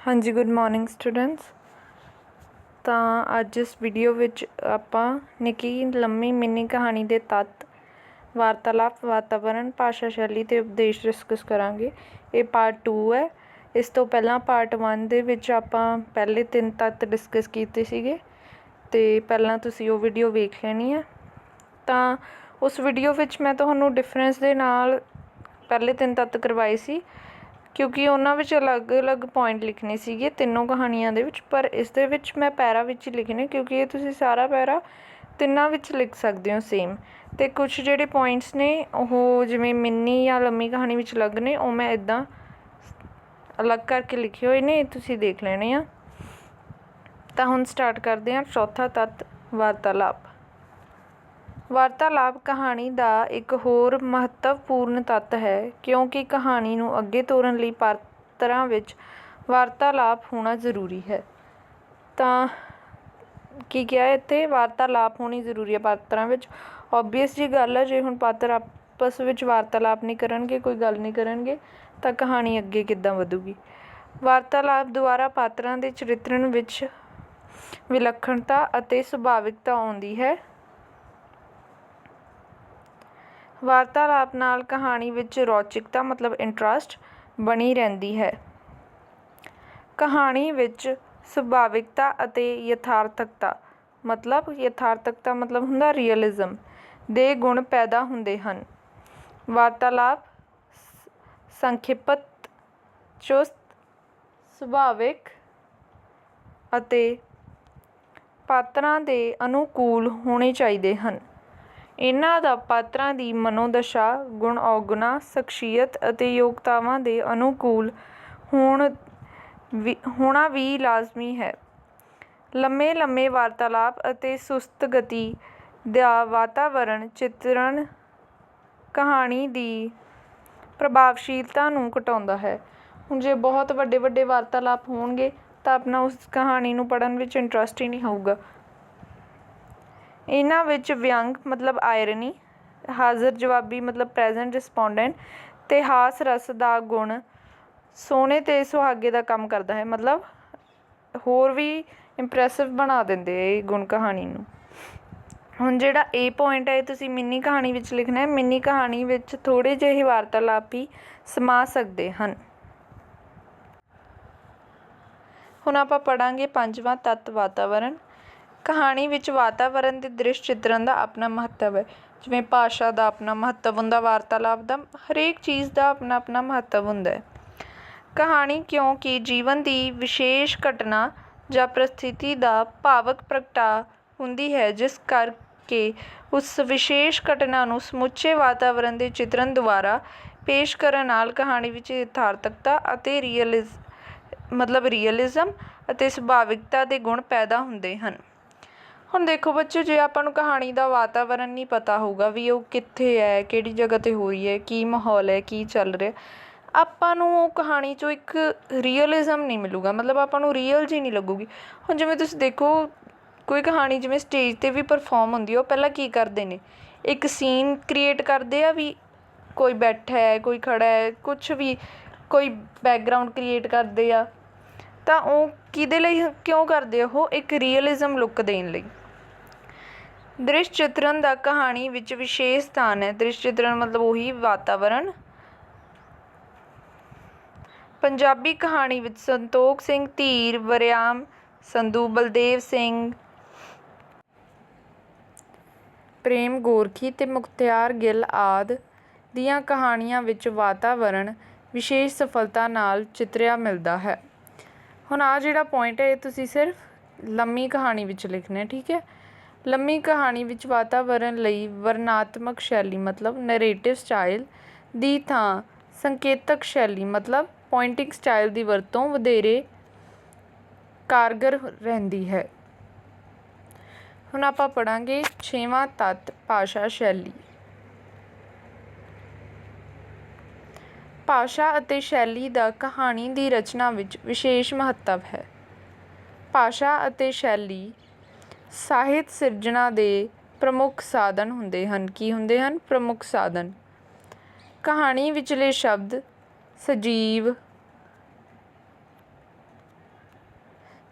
ਹਾਂਜੀ good morning students ਤਾਂ ਅੱਜ ਇਸ ਵੀਡੀਓ ਵਿੱਚ ਆਪਾਂ ਨਿੱਕੀ ਲੰਮੀ ਮਿੰਨੀ ਕਹਾਣੀ ਦੇ ਤੱਤ, ਵਾਰਤਾਲਾਪ, ਵਾਤਾਵਰਣ, ਭਾਸ਼ਾ ਸ਼ੈਲੀ ਤੇ ਉਪਦੇਸ਼ ਡਿਸਕਸ ਕਰਾਂਗੇ। ਇਹ ਪਾਰਟ 2 ਹੈ। ਇਸ ਤੋਂ ਪਹਿਲਾਂ ਪਾਰਟ 1 ਦੇ ਵਿੱਚ ਆਪਾਂ ਪਹਿਲੇ ਤਿੰਨ ਤੱਤ ਡਿਸਕਸ ਕੀਤੇ ਸੀਗੇ ਤੇ ਪਹਿਲਾਂ ਤੁਸੀਂ ਉਹ ਵੀਡੀਓ ਵੇਖ ਲੈਣੀ ਹੈ ਤਾਂ ਉਸ ਵੀਡੀਓ ਵਿੱਚ ਮੈਂ ਤੁਹਾਨੂੰ ਡਿਫਰੈਂਸ ਦੇ ਨਾਲ ਪਹਿਲੇ ਤਿੰਨ ਤੱਤ ਕਰਵਾਏ ਸੀ। ਕਿਉਂਕਿ ਉਹਨਾਂ ਵਿੱਚ ਅਲੱਗ-ਅਲੱਗ ਪੁਆਇੰਟ ਲਿਖਣੇ ਸੀਗੇ ਤਿੰਨੋਂ ਕਹਾਣੀਆਂ ਦੇ ਵਿੱਚ, ਪਰ ਇਸ ਦੇ ਵਿੱਚ ਮੈਂ ਪੈਰਾ ਵਿੱਚ ਹੀ ਲਿਖਣੇ ਕਿਉਂਕਿ ਇਹ ਤੁਸੀਂ ਸਾਰਾ ਪੈਰਾ ਤਿੰਨਾਂ ਵਿੱਚ ਲਿਖ ਸਕਦੇ ਹੋ ਸੇਮ ਤੇ ਕੁਝ ਜਿਹੜੇ ਪੁਆਇੰਟਸ ਨੇ, ਉਹ ਜਿਵੇਂ ਮਿੰਨੀ ਜਾਂ ਲੰਮੀ ਕਹਾਣੀ ਵਿੱਚ ਅਲੱਗ ਨੇ, ਉਹ ਮੈਂ ਇਦਾਂ ਅਲੱਗ ਕਰਕੇ ਲਿਖੇ ਹੋਏ ਨੇ, ਇਹ ਤੁਸੀਂ ਦੇਖ ਲੈਣੇ ਆ। ਤਾਂ ਹੁਣ ਸਟਾਰਟ ਕਰਦੇ ਹਾਂ, ਚੌਥਾ ਤੱਤ ਵਾਰਤਾਲਾਪ। ਵਾਰਤਾਲਾਪ ਕਹਾਣੀ ਦਾ ਇੱਕ ਹੋਰ ਮਹੱਤਵਪੂਰਨ ਤੱਤ ਹੈ, ਕਿਉਂਕਿ ਕਹਾਣੀ ਨੂੰ ਅੱਗੇ ਤੋਰਨ ਲਈ ਪਾਤਰਾਂ ਵਿੱਚ ਵਾਰਤਾਲਾਪ ਹੋਣਾ ਜ਼ਰੂਰੀ ਹੈ। ਤਾਂ ਕੀ ਕਿਹਾ ਇੱਥੇ? ਵਾਰਤਾਲਾਪ ਹੋਣੀ ਜ਼ਰੂਰੀ ਹੈ ਪਾਤਰਾਂ ਵਿੱਚ। ਆਬਵੀਅਸ ਜੀ ਗੱਲ ਹੈ ਜੇ ਹੁਣ ਪਾਤਰ ਆਪਸ ਵਿੱਚ ਵਾਰਤਾਲਾਪ ਨਹੀਂ ਕਰਨਗੇ, ਕੋਈ ਗੱਲ ਨਹੀਂ ਕਰਨਗੇ, ਤਾਂ ਕਹਾਣੀ ਅੱਗੇ ਕਿੱਦਾਂ ਵਧੂਗੀ? ਵਾਰਤਾਲਾਪ ਦੁਆਰਾ ਪਾਤਰਾਂ ਦੇ ਚਰਿੱਤਰਨ ਵਿੱਚ ਵਿਲੱਖਣਤਾ ਅਤੇ ਸੁਭਾਵਿਕਤਾ ਆਉਂਦੀ ਹੈ। ਵਾਰਤਾਲਾਪ ਨਾਲ ਕਹਾਣੀ ਵਿੱਚ ਰੌਚਕਤਾ, ਮਤਲਬ ਇੰਟਰਸਟ ਬਣੀ ਰਹਿੰਦੀ ਹੈ। ਕਹਾਣੀ ਵਿੱਚ ਸੁਭਾਵਿਕਤਾ ਅਤੇ ਯਥਾਰਥਕਤਾ, ਮਤਲਬ ਯਥਾਰਥਕਤਾ ਮਤਲਬ ਹੁੰਦਾ ਰੀਅਲਿਜ਼ਮ ਦੇ ਗੁਣ ਪੈਦਾ ਹੁੰਦੇ ਹਨ। ਵਾਰਤਾਲਾਪ ਸੰਖਿਪਤ, ਚੁਸਤ, ਸੁਭਾਵਿਕ ਅਤੇ ਪਾਤਰਾਂ ਦੇ ਅਨੁਕੂਲ ਹੋਣੇ ਚਾਹੀਦੇ ਹਨ। ਇਹਨਾਂ ਦਾ ਪਾਤਰਾਂ ਦੀ ਮਨੋਦਸ਼ਾ, ਗੁਣ ਔਗੁਣਾ, ਸ਼ਖਸੀਅਤ ਅਤੇ ਯੋਗਤਾਵਾਂ ਦੇ ਅਨੁਕੂਲ ਹੋਣ ਵੀ ਹੋਣਾ ਵੀ ਲਾਜ਼ਮੀ ਹੈ। ਲੰਮੇ ਲੰਮੇ ਵਾਰਤਾਲਾਪ ਅਤੇ ਸੁਸਤ ਗਤੀ ਦਾ ਵਾਤਾਵਰਣ ਚਿਤਰਣ ਕਹਾਣੀ ਦੀ ਪ੍ਰਭਾਵਸ਼ੀਲਤਾ ਨੂੰ ਘਟਾਉਂਦਾ ਹੈ। ਹੁਣ ਜੇ ਬਹੁਤ ਵੱਡੇ ਵੱਡੇ ਵਾਰਤਾਲਾਪ ਹੋਣਗੇ ਤਾਂ ਆਪਣਾ ਉਸ ਕਹਾਣੀ ਨੂੰ ਪੜ੍ਹਨ ਵਿੱਚ ਇੰਟਰਸਟ ਹੀ ਨਹੀਂ ਹੋਊਗਾ। ਇਹਨਾਂ ਵਿੱਚ ਵਿਅੰਗ, ਮਤਲਬ ਆਇਰਨੀ, ਹਾਜ਼ਰ ਜਵਾਬੀ, ਮਤਲਬ ਪ੍ਰੈਜ਼ੈਂਟ ਰਿਸਪੋਂਡੈਂਟ ਅਤੇ ਹਾਸ ਰਸ ਦਾ ਗੁਣ ਸੋਹਣੇ ਅਤੇ ਸੁਹਾਗੇ ਦਾ ਕੰਮ ਕਰਦਾ ਹੈ। ਮਤਲਬ ਹੋਰ ਵੀ ਇੰਪ੍ਰੈਸਿਵ ਬਣਾ ਦਿੰਦੇ ਇਹ ਗੁਣ ਕਹਾਣੀ ਨੂੰ। ਹੁਣ ਜਿਹੜਾ ਏ ਪੁਆਇੰਟ ਹੈ, ਇਹ ਤੁਸੀਂ ਮਿੰਨੀ ਕਹਾਣੀ ਵਿੱਚ ਲਿਖਣਾ ਹੈ। ਮਿੰਨੀ ਕਹਾਣੀ ਵਿੱਚ ਥੋੜੇ ਜਿਹੇ ਵਾਰਤਾਲਾਪ ਹੀ ਸਮਾ ਸਕਦੇ ਹਨ। ਹੁਣ ਆਪਾਂ ਪੜਾਂਗੇ ਪੰਜਵਾਂ ਤੱਤ ਵਾਤਾਵਰਣ। ਕਹਾਣੀ ਵਿੱਚ ਵਾਤਾਵਰਨ ਦੇ ਦ੍ਰਿਸ਼ ਚਿੱਤਰਨ ਦਾ ਆਪਣਾ ਮਹੱਤਵ ਹੈ। ਜਿਵੇਂ ਭਾਸ਼ਾ ਦਾ ਆਪਣਾ ਮਹੱਤਵ ਹੁੰਦਾ, ਵਾਰਤਾਲਾਪ ਦਾ, ਹਰੇਕ ਚੀਜ਼ ਦਾ ਆਪਣਾ ਆਪਣਾ ਮਹੱਤਵ ਹੁੰਦਾ ਹੈ। ਕਹਾਣੀ ਕਿਉਂਕਿ ਜੀਵਨ ਦੀ ਵਿਸ਼ੇਸ਼ ਘਟਨਾ ਜਾਂ ਪ੍ਰਸਥਿਤੀ ਦਾ ਭਾਵਕ ਪ੍ਰਗਟਾ ਹੁੰਦੀ ਹੈ, ਜਿਸ ਕਰਕੇ ਉਸ ਵਿਸ਼ੇਸ਼ ਘਟਨਾ ਨੂੰ ਸਮੁੱਚੇ ਵਾਤਾਵਰਨ ਦੇ ਚਿੱਤਰਨ ਦੁਆਰਾ ਪੇਸ਼ ਕਰਨ ਨਾਲ ਕਹਾਣੀ ਵਿੱਚ ਯਥਾਰਥਕਤਾ ਅਤੇ ਰੀਅਲਿਜ਼ ਮਤਲਬ ਰੀਅਲਿਜ਼ਮ ਅਤੇ ਸੁਭਾਵਿਕਤਾ ਦੇ ਗੁਣ ਪੈਦਾ ਹੁੰਦੇ ਹਨ। ਹੁਣ ਦੇਖੋ ਬੱਚੇ, ਜੇ ਆਪਾਂ ਨੂੰ ਕਹਾਣੀ ਦਾ ਵਾਤਾਵਰਣ ਨਹੀਂ ਪਤਾ ਹੋਊਗਾ ਵੀ ਉਹ ਕਿੱਥੇ ਹੈ ਕਿਹੜੀ ਜਗ੍ਹਾ 'ਤੇ ਹੋ ਰਹੀ ਹੈ ਕੀ ਮਾਹੌਲ ਹੈ ਕੀ ਚੱਲ ਰਿਹਾ, ਆਪਾਂ ਨੂੰ ਉਹ ਕਹਾਣੀ 'ਚੋਂ ਇੱਕ ਰੀਅਲਿਜ਼ਮ ਨਹੀਂ ਮਿਲੂਗਾ। ਮਤਲਬ ਆਪਾਂ ਨੂੰ ਰੀਅਲ ਜੀ ਨਹੀਂ ਲੱਗੂਗੀ। ਹੁਣ ਜਿਵੇਂ ਤੁਸੀਂ ਦੇਖੋ, ਕੋਈ ਕਹਾਣੀ ਜਿਵੇਂ ਸਟੇਜ 'ਤੇ ਵੀ ਪਰਫਾਰਮ ਹੁੰਦੀ ਉਹ ਪਹਿਲਾਂ ਕੀ ਕਰਦੇ ਨੇ? ਇੱਕ ਸੀਨ ਕ੍ਰੀਏਟ ਕਰਦੇ ਆ ਵੀ ਕੋਈ ਬੈਠਾ ਹੈ ਕੋਈ ਖੜਾ ਹੈ ਕੁਝ ਵੀ ਕੋਈ ਬੈਕਗ੍ਰਾਉਂਡ ਕ੍ਰੀਏਟ ਕਰਦੇ ਆ। ਤਾਂ ਉਹ ਕਿਹਦੇ ਲਈ, ਕਿਉਂ ਕਰਦੇ ਉਹ? ਇੱਕ ਰੀਅਲਿਜ਼ਮ ਲੁੱਕ ਦੇਣ ਲਈ। ਦ੍ਰਿਸ਼ ਚਿੱਤਰਨ ਦਾ ਕਹਾਣੀ ਵਿੱਚ ਵਿਸ਼ੇਸ਼ ਸਥਾਨ ਹੈ। ਦ੍ਰਿਸ਼ ਚਿੱਤਰਨ ਮਤਲਬ ਉਹੀ ਵਾਤਾਵਰਣ। ਪੰਜਾਬੀ ਕਹਾਣੀ ਵਿੱਚ ਸੰਤੋਖ ਸਿੰਘ, ਧੀਰ, ਵਰਿਆਮ, ਸੰਧੂ, ਬਲਦੇਵ ਸਿੰਘ, ਪ੍ਰੇਮ ਗੋਰਖੀ ਤੇ ਮੁਖਤਿਆਰ ਗਿੱਲ ਆਦ ਦੀਆਂ ਕਹਾਣੀਆਂ ਵਿੱਚ ਵਾਤਾਵਰਣ ਵਿਸ਼ੇਸ਼ ਸਫਲਤਾ ਨਾਲ ਚਿਤਰਿਆ ਮਿਲਦਾ ਹੈ। ਹੁਣ ਆ ਜਿਹੜਾ ਪੁਆਇੰਟ ਹੈ, ਇਹ ਤੁਸੀਂ ਸਿਰਫ ਲੰਮੀ ਕਹਾਣੀ ਵਿੱਚ ਲਿਖਣਾ ਠੀਕ ਹੈ? ਲੰਮੀ ਕਹਾਣੀ ਵਿੱਚ ਵਾਤਾਵਰਣ ਲਈ ਵਰਣਾਤਮਕ ਸ਼ੈਲੀ ਮਤਲਬ ਨਰੇਟਿਵ ਸਟਾਈਲ ਦੀ ਥਾਂ ਸੰਕੇਤਕ ਸ਼ੈਲੀ ਮਤਲਬ ਪੁਆਇੰਟਿੰਗ ਸਟਾਈਲ ਦੀ ਵਰਤੋਂ ਵਧੇਰੇ ਕਾਰਗਰ ਰਹਿੰਦੀ ਹੈ। ਹੁਣ ਆਪਾਂ ਪੜਾਂਗੇ ਛੇਵਾਂ ਤੱਤ ਭਾਸ਼ਾ ਸ਼ੈਲੀ। ਭਾਸ਼ਾ ਅਤੇ ਸ਼ੈਲੀ ਦਾ ਕਹਾਣੀ ਦੀ ਰਚਨਾ ਵਿੱਚ ਵਿਸ਼ੇਸ਼ ਮਹੱਤਵ ਹੈ। ਭਾਸ਼ਾ ਅਤੇ ਸ਼ੈਲੀ ਸਾਹਿਤ ਸਿਰਜਣਾ ਦੇ ਪ੍ਰਮੁੱਖ ਸਾਧਨ ਹੁੰਦੇ ਹਨ। ਕੀ ਹੁੰਦੇ ਹਨ? ਪ੍ਰਮੁੱਖ ਸਾਧਨ। ਕਹਾਣੀ ਵਿਚਲੇ ਸ਼ਬਦ ਸਜੀਵ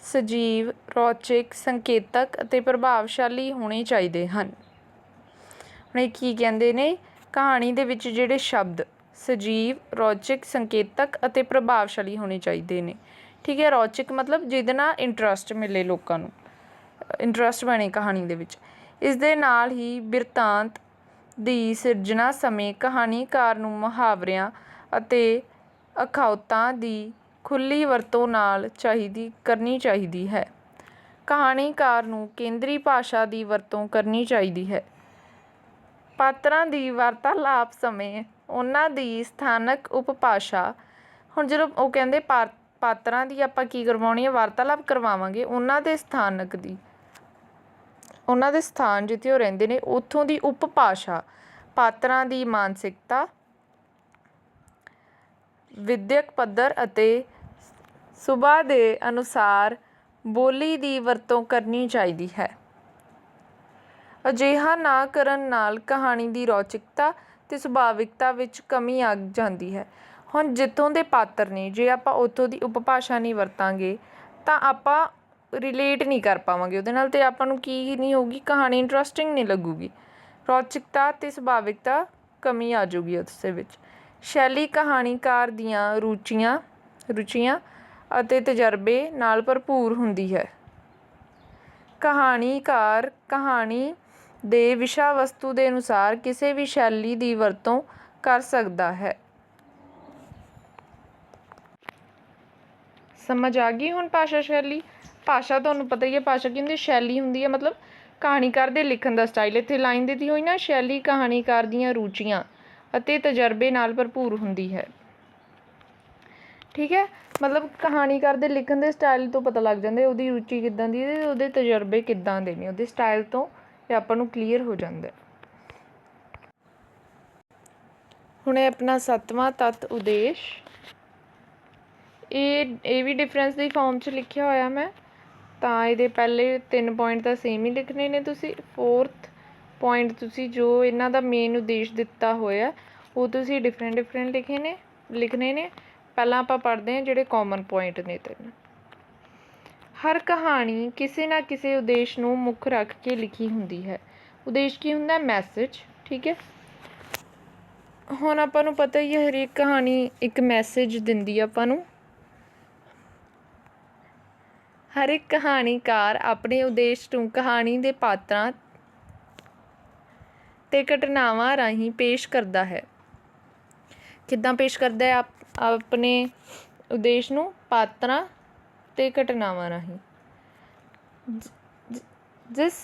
ਸਜੀਵ, ਰੌਚਕ, ਸੰਕੇਤਕ ਅਤੇ ਪ੍ਰਭਾਵਸ਼ਾਲੀ ਹੋਣੇ ਚਾਹੀਦੇ ਹਨ। ਹੁਣ ਇਹ ਕੀ ਕਹਿੰਦੇ ਨੇ? ਕਹਾਣੀ ਦੇ ਵਿੱਚ ਜਿਹੜੇ ਸ਼ਬਦ ਸਜੀਵ, ਰੌਚਕ, ਸੰਕੇਤਕ ਅਤੇ ਪ੍ਰਭਾਵਸ਼ਾਲੀ ਹੋਣੇ ਚਾਹੀਦੇ ਨੇ। ਠੀਕ ਹੈ, ਰੌਚਕ ਮਤਲਬ ਜਿਹਦੇ ਨਾਲ ਇੰਟਰਸਟ ਮਿਲੇ ਲੋਕਾਂ ਨੂੰ। ਇੰਟਰਸਟ ਬਣੇ ਕਹਾਣੀ ਦੇ ਵਿੱਚ। ਇਸ ਦੇ ਨਾਲ ਹੀ ਬਿਰਤਾਂਤ ਦੀ ਸਿਰਜਣਾ ਸਮੇਂ ਕਹਾਣੀਕਾਰ ਨੂੰ ਮੁਹਾਵਰਿਆਂ ਅਤੇ ਅਖਾਉਤਾਂ ਦੀ ਖੁੱਲ੍ਹੀ ਵਰਤੋਂ ਨਾਲ ਚਾਹੀਦੀ, ਕਰਨੀ ਚਾਹੀਦੀ ਹੈ। ਕਹਾਣੀਕਾਰ ਨੂੰ ਕੇਂਦਰੀ ਭਾਸ਼ਾ ਦੀ ਵਰਤੋਂ ਕਰਨੀ ਚਾਹੀਦੀ ਹੈ। ਪਾਤਰਾਂ ਦੀ ਵਾਰਤਾਲਾਪ ਸਮੇਂ ਉਹਨਾਂ ਦੀ ਸਥਾਨਕ ਉਪਭਾਸ਼ਾ। ਹੁਣ ਜਦੋਂ ਉਹ ਕਹਿੰਦੇ ਪਾ- ਪਾਤਰਾਂ ਦੀ ਆਪਾਂ ਕੀ ਕਰਵਾਉਣੀ ਹੈ, ਵਾਰਤਾਲਾਪ ਕਰਵਾਵਾਂਗੇ, ਉਹਨਾਂ ਦੇ ਸਥਾਨਕ ਦੀ। ਉਹਨਾਂ ਦੇ ਸਥਾਨ ਜਿੱਥੇ ਉਹ ਰਹਿੰਦੇ ਨੇ, ਉੱਥੋਂ ਦੀ ਉਪਭਾਸ਼ਾ, ਪਾਤਰਾਂ ਦੀ ਮਾਨਸਿਕਤਾ, ਵਿਦਿਅਕ ਪੱਧਰ ਅਤੇ ਸੁਭਾਅ ਦੇ ਅਨੁਸਾਰ ਬੋਲੀ ਦੀ ਵਰਤੋਂ ਕਰਨੀ ਚਾਹੀਦੀ ਹੈ। ਅਜਿਹਾ ਨਾ ਕਰਨ ਨਾਲ ਕਹਾਣੀ ਦੀ ਰੌਚਕਤਾ ਤੇ ਸੁਭਾਵਿਕਤਾ ਵਿੱਚ ਕਮੀ ਆ ਜਾਂਦੀ ਹੈ। ਹੁਣ ਜਿੱਥੋਂ ਦੇ ਪਾਤਰ ਨੇ, ਜੇ ਆਪਾਂ ਉੱਥੋਂ ਦੀ ਉਪਭਾਸ਼ਾ ਨਹੀਂ ਵਰਤਾਂਗੇ, ਤਾਂ ਆਪਾਂ ਰਿਲੇਟ ਨਹੀਂ ਕਰ ਪਾਵਾਂਗੇ। ਉਹਦੇ ਨਾਲ ਤੇ ਆਪਾਂ ਨੂੰ ਕੀ ਨਹੀਂ ਹੋਊਗੀ, ਕਹਾਣੀ ਇੰਟਰਸਟਿੰਗ ਨਹੀਂ ਲੱਗੂਗੀ। ਰੌਚਕਤਾ ਤੇ ਸੁਭਾਵਿਕਤਾ ਕਮੀ ਆ ਜਾਊਗੀ ਉਸ ਦੇ ਵਿੱਚ। ਸ਼ੈਲੀ ਕਹਾਣੀਕਾਰ ਦੀਆਂ ਰੁਚੀਆਂ ਰੁਚੀਆਂ ਅਤੇ ਤਜਰਬੇ ਨਾਲ ਭਰਪੂਰ ਹੁੰਦੀ ਹੈ। ਕਹਾਣੀਕਾਰ ਕਹਾਣੀ ਦੇ ਵਿਸ਼ਾ ਵਸਤੂ ਦੇ ਅਨੁਸਾਰ ਕਿਸੇ ਵੀ ਸ਼ੈਲੀ ਦੀ ਵਰਤੋਂ ਕਰ ਸਕਦਾ ਹੈ। ਸਮਝ ਆ ਗਈ ਹੁਣ ਭਾਸ਼ਾ ਸ਼ੈਲੀ? ਭਾਸ਼ਾ ਤੁਹਾਨੂੰ ਪਤਾ ਹੀ ਹੈ, ਭਾਸ਼ਾ ਕੀ ਹੁੰਦੀ ਹੈ? ਸ਼ੈਲੀ ਹੁੰਦੀ ਹੈ, ਮਤਲਬ ਕਹਾਣੀਕਾਰ ਦੇ ਲਿਖਣ ਦਾ ਸਟਾਈਲ ਇੱਥੇ ਲਾਈਨ ਦਿੱਤੀ ਹੋਈ ਨਾ, ਸ਼ੈਲੀ ਕਹਾਣੀਕਾਰ ਦੀਆਂ ਰੁਚੀਆਂ ਅਤੇ ਤਜਰਬੇ ਨਾਲ ਭਰਪੂਰ ਹੁੰਦੀ ਹੈ। ਠੀਕ ਹੈ, ਮਤਲਬ ਕਹਾਣੀਕਾਰ ਦੇ ਲਿਖਣ ਦੇ ਸਟਾਈਲ ਤੋਂ ਪਤਾ ਲੱਗ ਜਾਂਦਾ ਉਹਦੀ ਰੁਚੀ ਕਿੱਦਾਂ ਦੀ ਹੈ ਉਹਦੇ ਤਜਰਬੇ ਕਿੱਦਾਂ ਦੇ ਨੇ, ਉਹਦੇ ਸਟਾਈਲ ਤੋਂ ਇਹ ਆਪਾਂ ਨੂੰ ਕਲੀਅਰ ਹੋ ਜਾਂਦਾ ਹੈ। ਹੁਣ ਇਹ ਆਪਣਾ ਸੱਤਵਾਂ ਤੱਤ ਉਦੇਸ਼। ਇਹ ਇਹ ਵੀ ਡਿਫਰੈਂਸ ਦੀ ਫਾਰਮ 'ਚ ਲਿਖਿਆ ਹੋਇਆ ਮੈਂ। ਤਾਂ ਇਹਦੇ ਪਹਿਲੇ ਤਿੰਨ ਪੁਆਇੰਟ ਤਾਂ ਸੇਮ ਹੀ ਲਿਖਣੇ ਨੇ ਤੁਸੀਂ। ਫੋਰਥ ਪੁਆਇੰਟ ਤੁਸੀਂ ਜੋ ਇਹਨਾਂ ਦਾ ਮੇਨ ਉਦੇਸ਼ ਦਿੱਤਾ ਹੋਇਆ, ਉਹ ਤੁਸੀਂ ਡਿਫਰੈਂਟ ਡਿਫਰੈਂਟ ਲਿਖੇ ਨੇ, ਲਿਖਣੇ ਨੇ। ਪਹਿਲਾਂ ਆਪਾਂ ਪੜ੍ਹਦੇ ਹਾਂ ਜਿਹੜੇ ਕਾਮਨ ਪੁਆਇੰਟ ਨੇ ਤਿੰਨ। ਹਰ ਕਹਾਣੀ ਕਿਸੇ ਨਾ ਕਿਸੇ ਉਦੇਸ਼ ਨੂੰ ਮੁੱਖ ਰੱਖ ਕੇ ਲਿਖੀ ਹੁੰਦੀ ਹੈ। ਉਦੇਸ਼ ਕੀ ਹੁੰਦਾ? ਮੈਸੇਜ ਠੀਕ ਹੈ? ਹੁਣ ਆਪਾਂ ਨੂੰ ਪਤਾ ਹੀ ਹੈ ਹਰੇਕ ਕਹਾਣੀ ਇੱਕ ਮੈਸੇਜ ਦਿੰਦੀ ਆ ਆਪਾਂ ਨੂੰ। ਹਰ ਇੱਕ ਕਹਾਣੀਕਾਰ ਆਪਣੇ ਉਦੇਸ਼ ਨੂੰ ਕਹਾਣੀ ਦੇ ਪਾਤਰਾਂ ਤੇ ਘਟਨਾਵਾਂ ਰਾਹੀਂ ਪੇਸ਼ ਕਰਦਾ ਹੈ। ਕਿੱਦਾਂ ਪੇਸ਼ ਕਰਦਾ ਹੈ ਆਪਣੇ ਉਦੇਸ਼ ਨੂੰ ਪਾਤਰਾਂ ਤੇ ਘਟਨਾਵਾਂ ਰਾਹੀਂ? ਜਿਸ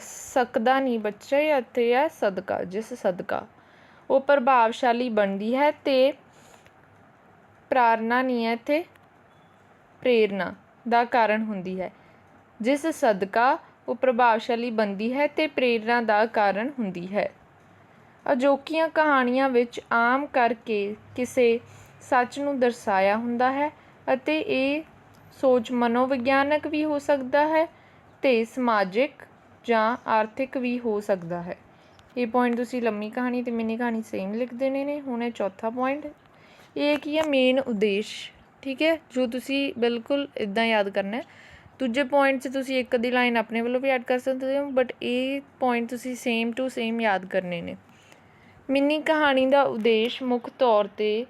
ਸਕਦਾ ਨਹੀਂ ਬੱਚੇ ਇਹ ਇੱਥੇ ਹੈ ਸਦਕਾ, ਜਿਸ ਸਦਕਾ, ਉਹ ਪ੍ਰਭਾਵਸ਼ਾਲੀ ਬਣਦੀ ਹੈ ਤੇ ਪ੍ਰਾਰਨਾ ਨਹੀਂ ਹੈ ਇੱਥੇ ਪ੍ਰੇਰਨਾ। ਦਾ ਕਾਰਨ ਹੁੰਦੀ ਹੈ, ਜਿਸ ਸਦਕਾ ਉਹ ਪ੍ਰਭਾਵਸ਼ਾਲੀ ਬਣਦੀ ਹੈ ਤੇ ਪ੍ਰੇਰਨਾ ਦਾ ਕਾਰਨ ਹੁੰਦੀ ਹੈ। ਅਜੋਕੀਆਂ ਕਹਾਣੀਆਂ ਵਿੱਚ ਆਮ ਕਰਕੇ ਕਿਸੇ ਸੱਚ ਨੂੰ ਦਰਸਾਇਆ ਹੁੰਦਾ ਹੈ ਅਤੇ ਇਹ ਸੋਚ ਮਨੋਵਿਗਿਆਨਕ ਵੀ ਹੋ ਸਕਦਾ ਹੈ ਤੇ ਸਮਾਜਿਕ ਜਾਂ ਆਰਥਿਕ ਵੀ ਹੋ ਸਕਦਾ ਹੈ। ਇਹ ਪੁਆਇੰਟ ਤੁਸੀਂ ਲੰਮੀ ਕਹਾਣੀ ਤੇ ਮਿੰਨੀ ਕਹਾਣੀ ਸੇਮ ਲਿਖ ਦੇਣੇ ਨੇ, ਹੁਣ ਇਹ ਚੌਥਾ ਪੁਆਇੰਟ ਇਹ ਕੀ ਹੈ? ਮੇਨ ਉਦੇਸ਼ ਠੀਕ ਹੈ, ਜੋ ਤੁਸੀਂ ਬਿਲਕੁਲ ਇਦਾਂ ਯਾਦ ਕਰਨਾ ਹੈ। ਦੂਜੇ ਪੁਆਇੰਟ 'ਚ ਤੁਸੀਂ ਇੱਕ ਅੱਧੀ ਲਾਈਨ ਆਪਣੇ ਵੱਲੋਂ ਵੀ ਐਡ ਕਰ ਸਕਦੇ ਹੋ ਬਟ ਇਹ ਪੁਆਇੰਟ ਤੁਸੀਂ ਸੇਮ ਟੂ ਸੇਮ ਯਾਦ ਕਰਨੇ ਨੇ। ਮਿੰਨੀ ਕਹਾਣੀ ਦਾ ਉਦੇਸ਼ ਮੁੱਖ ਤੌਰ ਤੇ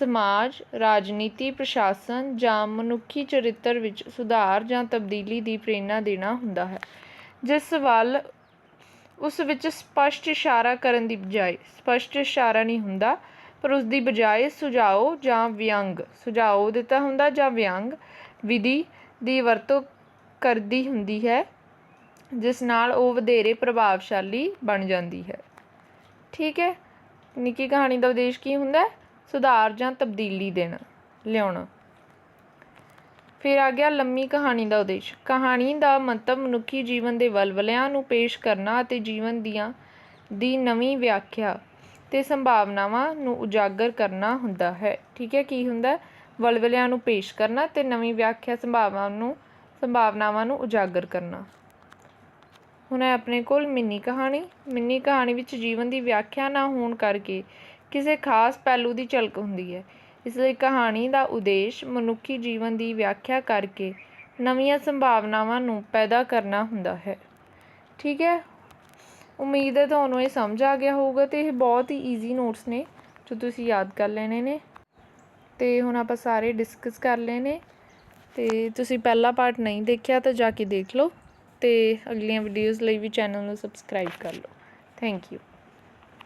ਸਮਾਜ, ਰਾਜਨੀਤੀ, ਪ੍ਰਸ਼ਾਸਨ ਜਾਂ ਮਨੁੱਖੀ ਚਰਿੱਤਰ ਵਿੱਚ ਸੁਧਾਰ ਜਾਂ ਤਬਦੀਲੀ ਦੀ ਪ੍ਰੇਰਨਾ ਦੇਣਾ ਹੁੰਦਾ ਹੈ। ਜਿਸ ਵੱਲ ਉਸ ਵਿੱਚ ਸਪਸ਼ਟ ਇਸ਼ਾਰਾ ਕਰਨ ਦੀ ਬਜਾਏ, ਸਪਸ਼ਟ ਇਸ਼ਾਰਾ ਨਹੀਂ ਹੁੰਦਾ ਪਰ ਉਸ ਦੀ ਬਜਾਏ ਸੁਝਾਓ ਜਾਂ ਵਿਅੰਗ, ਸੁਝਾਓ ਦਿੱਤਾ ਹੁੰਦਾ ਜਾਂ ਵਿਅੰਗ ਵਿਧੀ ਦੀ ਵਰਤੋਂ ਕਰਦੀ ਹੁੰਦੀ ਹੈ, ਜਿਸ ਨਾਲ ਉਹ ਵਧੇਰੇ ਪ੍ਰਭਾਵਸ਼ਾਲੀ ਬਣ ਜਾਂਦੀ ਹੈ। ਠੀਕ ਹੈ, ਨਿੱਕੀ ਕਹਾਣੀ ਦਾ ਉਦੇਸ਼ ਕੀ ਹੁੰਦਾ ਸੁਧਾਰ ਜਾਂ ਤਬਦੀਲੀ ਦੇਣਾ, ਲਿਆਉਣਾ। ਫਿਰ ਆ ਗਿਆ ਲੰਮੀ ਕਹਾਣੀ ਦਾ ਉਦੇਸ਼। ਕਹਾਣੀ ਦਾ ਮੰਤਵ ਮਨੁੱਖੀ ਜੀਵਨ ਦੇ ਵਲਵਲਿਆਂ ਨੂੰ ਪੇਸ਼ ਕਰਨਾ ਅਤੇ ਜੀਵਨ ਦੀਆਂ, ਦੀ ਨਵੀਂ ਵਿਆਖਿਆ ਅਤੇ ਸੰਭਾਵਨਾਵਾਂ ਨੂੰ ਉਜਾਗਰ ਕਰਨਾ ਹੁੰਦਾ ਹੈ। ਠੀਕ ਹੈ, ਕੀ ਹੁੰਦਾ? ਵਲਵਲਿਆਂ ਨੂੰ ਪੇਸ਼ ਕਰਨਾ ਤੇ ਨਵੀਂ ਵਿਆਖਿਆ ਸੰਭਾਵਨਾ ਨੂੰ, ਸੰਭਾਵਨਾਵਾਂ ਨੂੰ ਉਜਾਗਰ ਕਰਨਾ। ਹੁਣ ਹੈ ਆਪਣੇ ਕੋਲ ਮਿੰਨੀ ਕਹਾਣੀ। ਮਿੰਨੀ ਕਹਾਣੀ ਵਿੱਚ ਜੀਵਨ ਦੀ ਵਿਆਖਿਆ ਨਾ ਹੋਣ ਕਰਕੇ ਕਿਸੇ ਖਾਸ ਪਹਿਲੂ ਦੀ ਝਲਕ ਹੁੰਦੀ ਹੈ। ਇਸ ਲਈ ਕਹਾਣੀ ਦਾ ਉਦੇਸ਼ ਮਨੁੱਖੀ ਜੀਵਨ ਦੀ ਵਿਆਖਿਆ ਕਰਕੇ ਨਵੀਆਂ ਸੰਭਾਵਨਾਵਾਂ ਨੂੰ ਪੈਦਾ ਕਰਨਾ ਹੁੰਦਾ ਹੈ। ਠੀਕ ਹੈ ਉਮੀਦ ਹੈ ਤੁਹਾਨੂੰ ਇਹ ਸਮਝ ਆ ਗਿਆ ਹੋਊਗਾ ਤੇ ਇਹ ਬਹੁਤ ਹੀ ਈਜ਼ੀ ਨੋਟਸ ਨੇ ਜੋ ਤੁਸੀਂ ਯਾਦ ਕਰ ਲੈਣੇ ਨੇ। ਤੇ ਹੁਣ ਆਪਾਂ ਸਾਰੇ ਡਿਸਕਸ ਕਰ ਲਏ ਨੇ ਤੇ ਤੁਸੀਂ ਪਹਿਲਾ ਪਾਰਟ ਨਹੀਂ ਦੇਖਿਆ ਤਾਂ ਜਾ ਕੇ ਦੇਖ ਲਓ ਤੇ ਅਗਲੀਆਂ ਵੀਡੀਓਜ਼ ਲਈ ਵੀ ਚੈਨਲ ਨੂੰ ਸਬਸਕ੍ਰਾਈਬ ਕਰ ਲਓ। Thank you